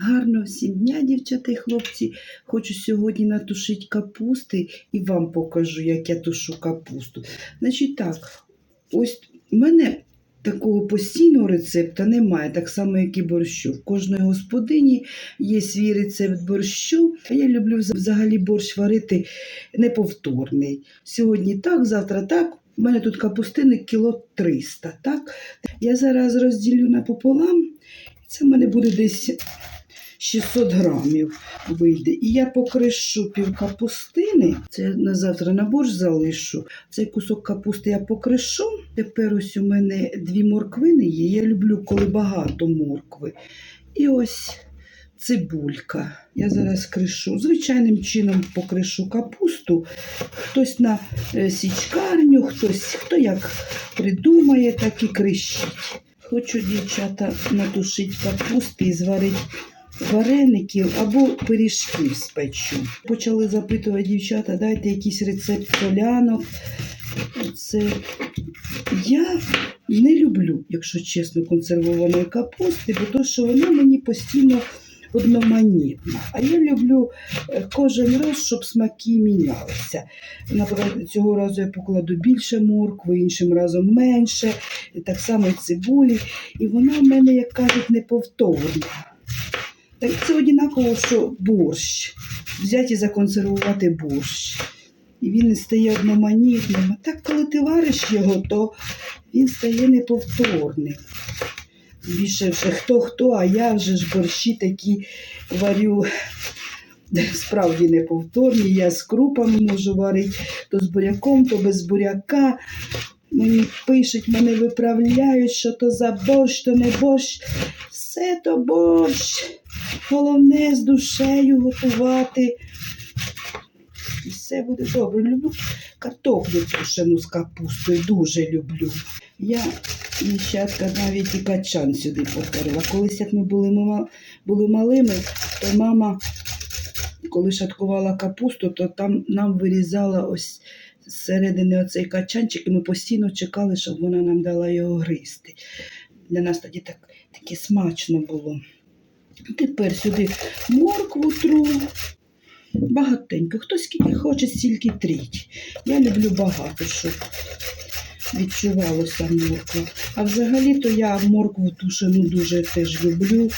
Гарного всім дня, дівчата і хлопці. Хочу сьогодні натушити капусти і вам покажу, як я тушу капусту. Значить так, ось в мене такого постійного рецепта немає, так само, як і борщу. В кожної господині є свій рецепт борщу. А я люблю взагалі борщ варити неповторний. Сьогодні так, завтра так. У мене тут капустини кіло 300, так? Я зараз розділю напополам. Це в мене буде десь 600 грамів вийде. І я покришу пів капустини. Це я на завтра на борщ залишу. Цей кусок капусти я покришу. Тепер ось у мене дві морквини є. Я люблю, коли багато моркви. І ось цибулька. Я зараз кришу. Звичайним чином покришу капусту. Хтось на е, січкарню, хтось хто як придумає, так і кришить. Хочу, дівчата, натушити капусти і зварити вареників або пиріжків спечу. Почали запитувати дівчата, дайте якийсь рецепт солянок. Це я не люблю, якщо чесно, консервованої капусти, бо то, що вона мені постійно одноманітна. А я люблю е, кожен раз, щоб смаки мінялися. Наприклад, цього разу я покладу більше моркви, іншим разом менше, так само і цибулі. І вона в мене, як кажуть, неповторна. Так це однаково, що борщ. Взяти і законсервувати борщ. І він стає одноманітним. А так, коли ти вариш його, то він стає неповторним. Більше вже хто хто, а я вже ж борщі такі варю справді неповторні. Я з крупами можу варити то з буряком, то без буряка. Мені пишуть, мене виправляють, що то за борщ, то не борщ. Все то борщ. Головне з душею готувати. І все буде добре. Люблю картоплю тушену з капустою, дуже люблю. Я, дівчатка, навіть і качан сюди повторила. Колись, як ми були, були малими, то мама, коли шаткувала капусту, то там нам вирізала ось зсередини оцей качанчик, і ми постійно чекали, щоб вона нам дала його гризти. Для нас тоді так, таке смачно було. Тепер сюди моркву тру. Багатенько. Хто скільки хоче, стільки тріть. Я люблю багато, щоб відчувалося морква. А взагалі-то я моркву тушену дуже теж люблю.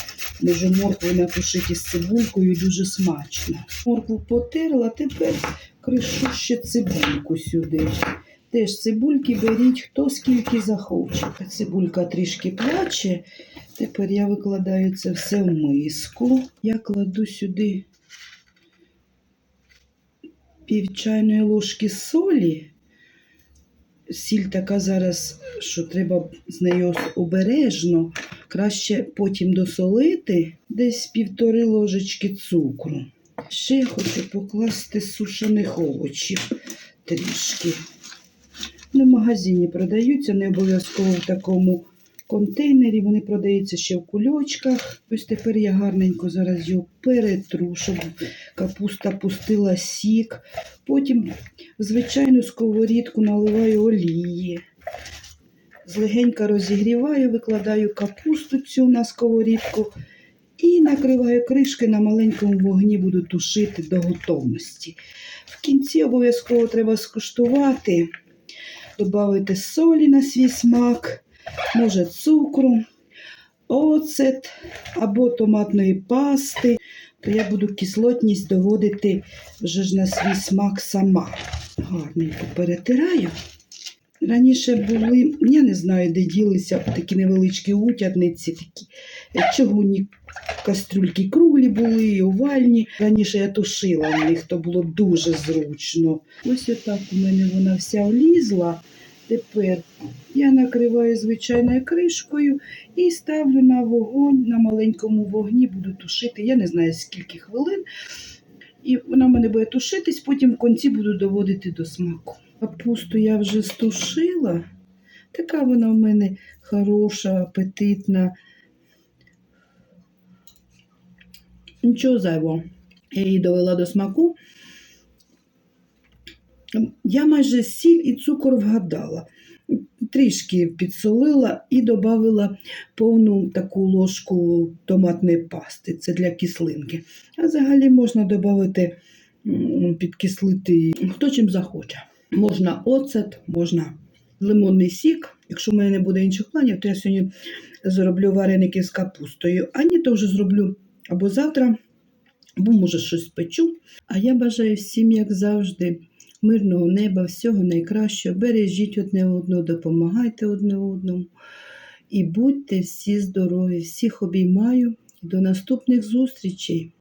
Можу моркву натушити з цибулькою дуже смачно. Моркву потерла, тепер кришу ще цибульку сюди. Теж цибульки беріть, хто скільки захоче. Цибулька трішки плаче. Тепер я викладаю це все в миску. Я кладу сюди пів чайної ложки солі. Сіль така зараз, що треба з нею обережно, краще потім досолити, десь півтори ложечки цукру. Ще я хочу покласти сушених овочів трішки. Ну, в магазині продаються, не обов'язково в такому контейнері, вони продаються ще в кульочках. Ось тепер я гарненько зараз його перетру, щоб капуста пустила сік. Потім звичайну сковорідку наливаю олії. Злегенька розігріваю, викладаю капусту цю на сковорідку і накриваю кришки на маленькому вогні, буду тушити до готовності. В кінці обов'язково треба скуштувати, додати солі на свій смак, може цукру, оцет або томатної пасти, то я буду кислотність доводити вже ж на свій смак сама. Гарненько перетираю. Раніше були, я не знаю, де ділися такі невеличкі утягниці, такі е, чугунні кастрюльки круглі були, і овальні. Раніше я тушила в них, то було дуже зручно. Ось отак у мене вона вся влізла. Тепер я накриваю звичайною кришкою і ставлю на вогонь, на маленькому вогні буду тушити. Я не знаю скільки хвилин. І вона в мене буде тушитись, потім в кінці буду доводити до смаку. Капусту я вже стушила. Така вона в мене хороша, апетитна. Нічого зайвого. Я її довела до смаку. Я майже сіль і цукор вгадала. трішки підсолила і додала повну таку ложку томатної пасти. Це для кислинки. А взагалі можна додати підкислити хто чим захоче. Можна оцет, можна лимонний сік. Якщо в мене не буде інших планів, то я сьогодні зроблю вареники з капустою. А ні, то вже зроблю або завтра, або може щось печу. А я бажаю всім, як завжди, мирного неба, всього найкращого. Бережіть одне одного, допомагайте одне одному. І будьте всі здорові, всіх обіймаю. До наступних зустрічей!